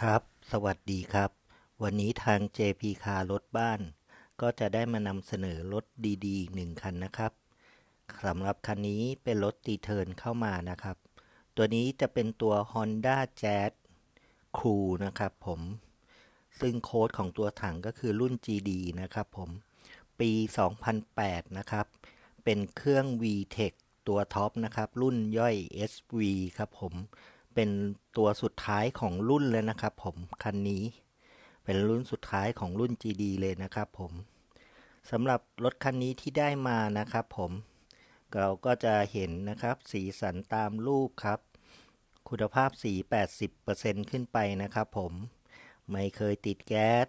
ครับ สวัสดีครับ วันนี้ทาง JP Car รถบ้าน ก็จะได้มานำเสนอรถดีๆอีกหนึ่งคันนะครับสำหรับคันนี้เป็นรถตีเทิร์นเข้ามานะครับ ตัวนี้จะเป็นตัว Honda Jazz Crew นะครับผม ซึ่งโค้ดของตัวถังก็คือรุ่น GD นะครับผม ปี 2008 นะครับ เป็นเครื่อง VTEC ตัวท็อปนะครับ รุ่นย่อย SV ครับผม เป็นตัวสุดท้ายของรุ่นเลยนะครับ ผมคันนี้ เป็นรุ่นสุดท้ายของรุ่น GD เลยนะครับ ผมสำหรับรถคันนี้ที่ได้มานะครับ ผมเราก็จะเห็นนะครับ สีสันตามรูปครับ คุณภาพสี 80%ขึ้นไปนะครับ ผมไม่เคยติดแก๊ส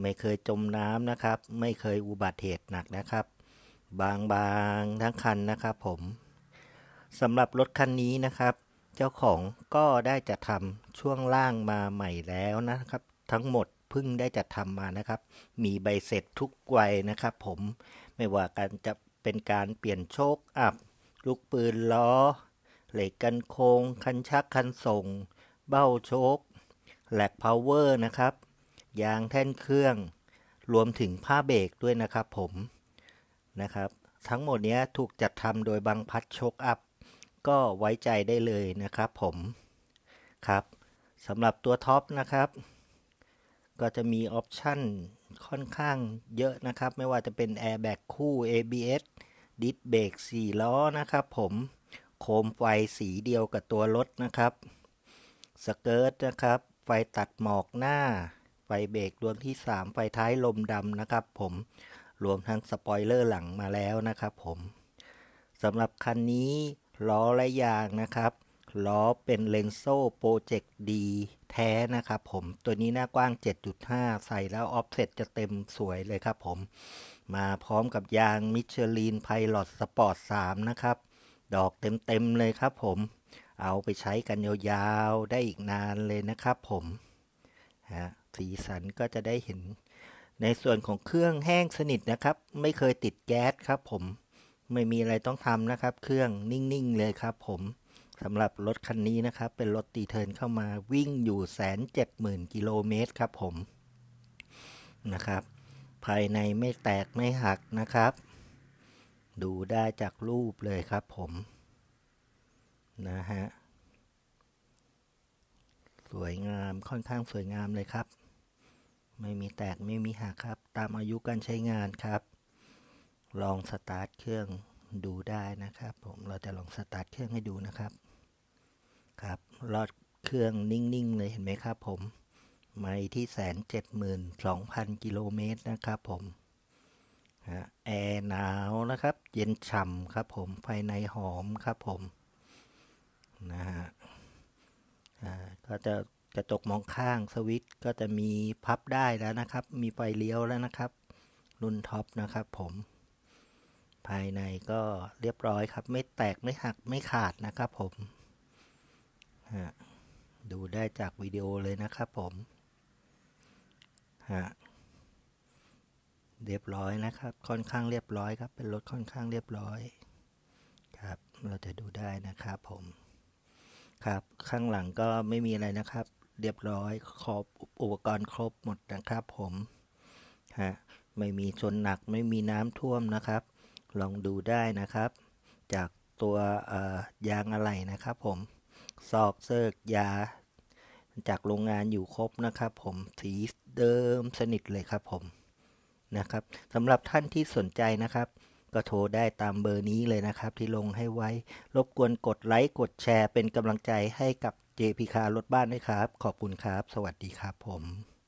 ไม่เคยจมน้ำนะครับ ไม่เคยอุบัติเหตุหนักนะครับ บางๆทั้งคันนะครับ ผมสำหรับรถคันนี้นะครับ เจ้าของก็ได้จัดทำช่วงล่างมาใหม่แล้วนะครับ ทั้งหมดเพิ่งได้จัดทำมานะครับ มีใบเสร็จทุกวัยนะครับ ผมไม่ว่าการจะเป็นการเปลี่ยนโชคอัพ ลูกปืนล้อ เหล็กกันโคง คันชักคันส่ง เบ้าโชคแหลกพาวเวอร์นะครับ ยางแท่นเครื่อง รวมถึงผ้าเบรกด้วยนะครับผมนะครับ ทั้งหมดนี้ถูกจัดทำโดยบังพัดโชคอัพ ก็ไว้ใจได้เลยนะครับผมครับสำหรับตัวท็อปนะครับ ก็จะมีออปชั่นค่อนข้างเยอะนะครับ ไม่ว่าจะเป็นแอร์แบ็กคู่ ABS ดิสเบรก4ล้อนะครับผมโคมไฟสีเดียวกับตัวรถนะครับสเกิร์ตนะครับ ไฟตัดหมอกหน้า ไฟเบรกดวงที่ 3 ไฟท้ายลมดำนะครับผมรวมทั้งสปอยเลอร์หลังมาแล้วนะครับผมสำหรับคันนี้ ล้อและยางนะครับล้อเป็นเลนโซ่โปรเจกต์ดีแท้นะครับผมตัวนี้หน้ากว้าง 7.5 ใส่แล้วออฟเซ็ตจะเต็มสวยเลยครับผมมาพร้อมกับยางมิชลินไพลอตสปอร์ต3นะครับ ดอกเต็มๆเลยครับผม เอาไปใช้กันยาวๆ ได้อีกนานเลยนะครับผมฮะสีสันก็จะได้เห็นในส่วนของเครื่องแห้งสนิทนะครับ ไม่เคยติดแก๊สครับผม ไม่มีอะไรต้องทำนะครับ เครื่องนิ่งๆเลยครับผมสำหรับรถคันนี้นะครับ เป็นรถตีเทิร์นเข้ามาวิ่งอยู่แสนเจ็ดหมื่นกิโลเมตรครับผมนะครับ ภายในไม่แตกไม่หักนะครับ ดูได้จากรูปเลยครับผมนะฮะสวยงามค่อนข้างสวยงามเลยครับ ไม่มีแตกไม่มีหักครับ ตามอายุการใช้งานครับ ลองสตาร์ทเครื่องดูได้นะครับ ผมเราจะลองสตาร์ทเครื่องให้ดูนะครับครับลอดเครื่องนิ่งๆเลยเห็นไหมครับ ผมไม่ที่แสนเจ็ดหมื่นสองพันกิโลเมตรนะครับ ผมแอร์หนาวนะครับ เย็นฉ่ำครับ ผมภายในหอมครับ ผมนะฮะก็จะกระจกมองข้างสวิตก็จะมีพับได้แล้วนะครับ มีไฟเลี้ยวแล้วนะครับ รุ่นท็อปนะครับ ผม ภายในก็เรียบร้อยครับ ไม่แตกไม่หักไม่ขาดนะครับผมดูได้จากวิดีโอเลยนะครับผมฮะเรียบร้อยนะครับ ค่อนข้างเรียบร้อยครับ เป็นรถค่อนข้างเรียบร้อยครับ เราจะดูได้นะครับผมครับข้างหลังก็ไม่มีอะไรนะครับ เรียบร้อยครบอุปกรณ์ครบหมดนะครับผมฮะไม่มีชนหนักไม่มีน้ำท่วมนะครับ ลองดูได้นะครับ จากตัวยางอะไหล่นะครับ ผมซอกเซิกยา จากโรงงานอยู่ครบนะครับ ผมสีเดิมสนิทเลยครับผมนะครับสำหรับท่านที่สนใจนะครับ ก็โทรได้ตามเบอร์นี้เลยนะครับ ที่ลงให้ไว้ รบกวนกดไลค์กดแชร์เป็นกำลังใจให้กับ JP คารถบ้านด้วยครับ ขอบคุณครับ สวัสดีครับผม